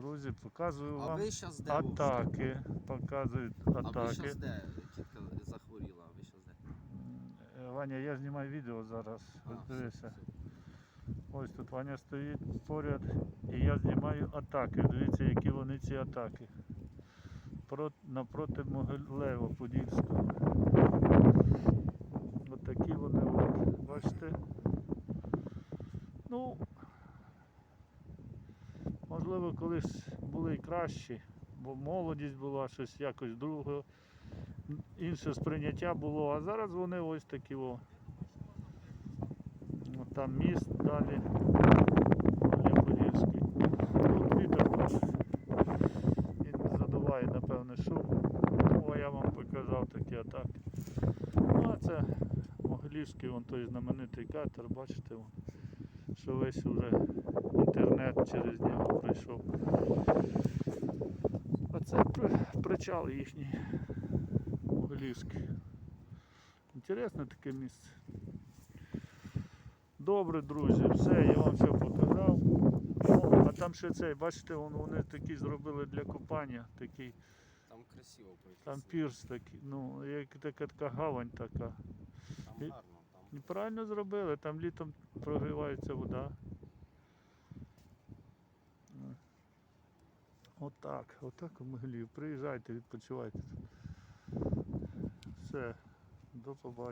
друзі, показую А вам ви зараз де? атаки. Показують А ви атаки. зараз де? Тітка захворіла, а ви зараз де? Ваня, я знімаю відео зараз. А, Дивися. Ось тут Ваня стоїть поряд і я знімаю атаки. Дивіться, які вони ці атаки. Про, напроти Могилева Подільського. От такі вони. Бачите? Ну, можливо, колись були кращі, бо молодість була, щось якось друге, інше сприйняття було, а зараз вони ось такі о. Там міст далі. Теж. Задуває, напевне, шум. О, я вам показав такі атаки. Ну, а це Могилівський, той знаменитий катер, бачите, що весь уже інтернет через нього прийшов. А це при- причал їхній. Могилівський. Інтересне таке місце. Добре, друзі, все, я вам все показав. О, а там ще цей, бачите, вони такі зробили для купання, такий, Там красиво пройти. там пірс такий, ну, як така, така гавань така. Там гарно, там. І правильно зробили, там літом прогрівається вода. Отак, отак у Могилів. Приїжджайте, відпочивайте. Все, до побачення.